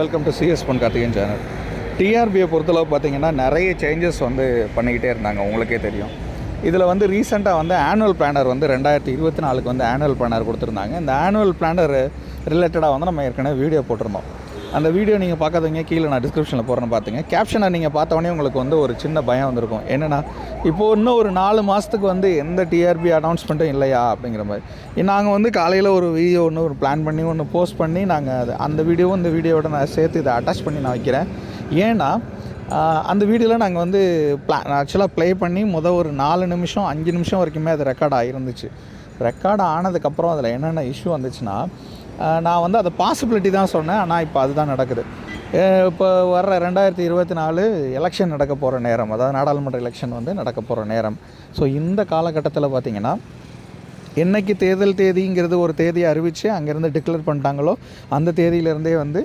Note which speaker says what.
Speaker 1: Welcome to CS Pon Karthikan channel டிஆர்பியை பொறுத்தளவு பார்த்தீங்கன்னா நிறைய சேஞ்சஸ் வந்து பண்ணிக்கிட்டே இருந்தாங்க. உங்களுக்கே தெரியும். இதில் வந்து ரீசெண்டாக வந்து ஆனுவல் பிளானர் வந்து ரெண்டாயிரத்தி இருபத்தி நாலுக்கு வந்து ஆனுவல் பிளானர் கொடுத்துருந்தாங்க. இந்த ஆனுவல் பிளானர் ரிலேட்டடாக வந்து நம்ம ஏற்கனவே வீடியோ போட்டிருந்தோம். அந்த வீடியோ நீங்கள் பார்க்காதவங்க கீழே நான் டிஸ்கிரிப்ஷனில் போகிறேன்னு பார்த்துங்க கேப்ஷனை நீங்கள் பார்த்தோன்னே உங்களுக்கு வந்து ஒரு சின்ன பயம் வந்திருக்கும். என்னென்னா இப்போது இன்னும் ஒரு நாலு மாதத்துக்கு வந்து எந்த டிஆர்பி அனௌன்ஸ்மெண்ட்டும் இல்லையா அப்படிங்கிற மாதிரி. நாங்கள் வந்து காலையில் ஒரு வீடியோ ஒன்று ஒரு பிளான் பண்ணி ஒன்று போஸ்ட் பண்ணி நாங்கள் அது அந்த வீடியோவும் இந்த வீடியோவோட நான் சேர்த்து இதை அட்டாச் பண்ணி நான் வைக்கிறேன். ஏன்னா அந்த வீடியோவில் நாங்கள் வந்து ப்ளா ஆக்சுவலாக ப்ளே பண்ணி மொதல் ஒரு நாலு நிமிஷம் அஞ்சு நிமிஷம் வரைக்குமே அது ரெக்கார்ட் ஆகிருந்துச்சு ரெக்கார்ட் ஆனதுக்கப்புறம் அதில் என்னென்ன இஷ்யூ வந்துச்சுன்னா நான் வந்து அதை பாசிபிலிட்டி தான் சொன்னேன் ஆனால் இப்போ அதுதான் நடக்குது. இப்போ வர்ற ரெண்டாயிரத்தி இருபத்தி நாலு எலெக்ஷன் நடக்க போகிற நேரம் அதாவது நாடாளுமன்ற எலெக்ஷன் வந்து நடக்க போகிற நேரம். ஸோ இந்த காலகட்டத்தில் பார்த்திங்கன்னா என்னைக்கு தேர்தல் தேதிங்கிறது ஒரு தேதியை அறிவித்து அங்கேருந்து டிக்ளேர் பண்ணிட்டாங்களோ அந்த தேதியிலேருந்தே வந்து